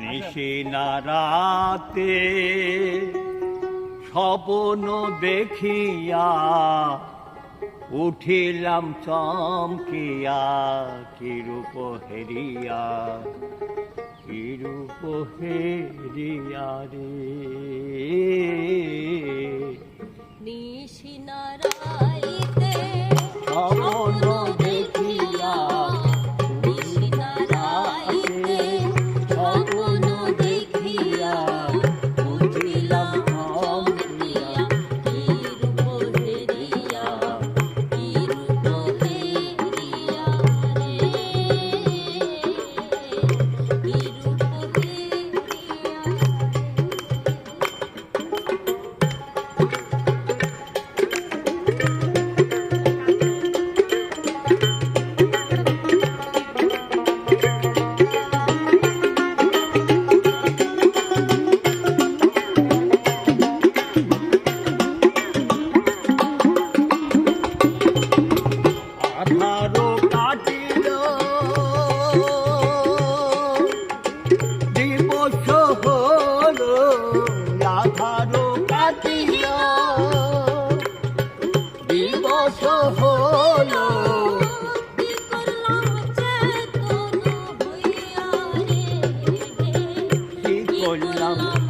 নিশে নারাতে স্বপন দেখিয়া উঠিলাম চমকিয়া কিরূপ হেরিয়া কিরূপ হেরিয়া রে? নিশিনারা কত হলো করলাম?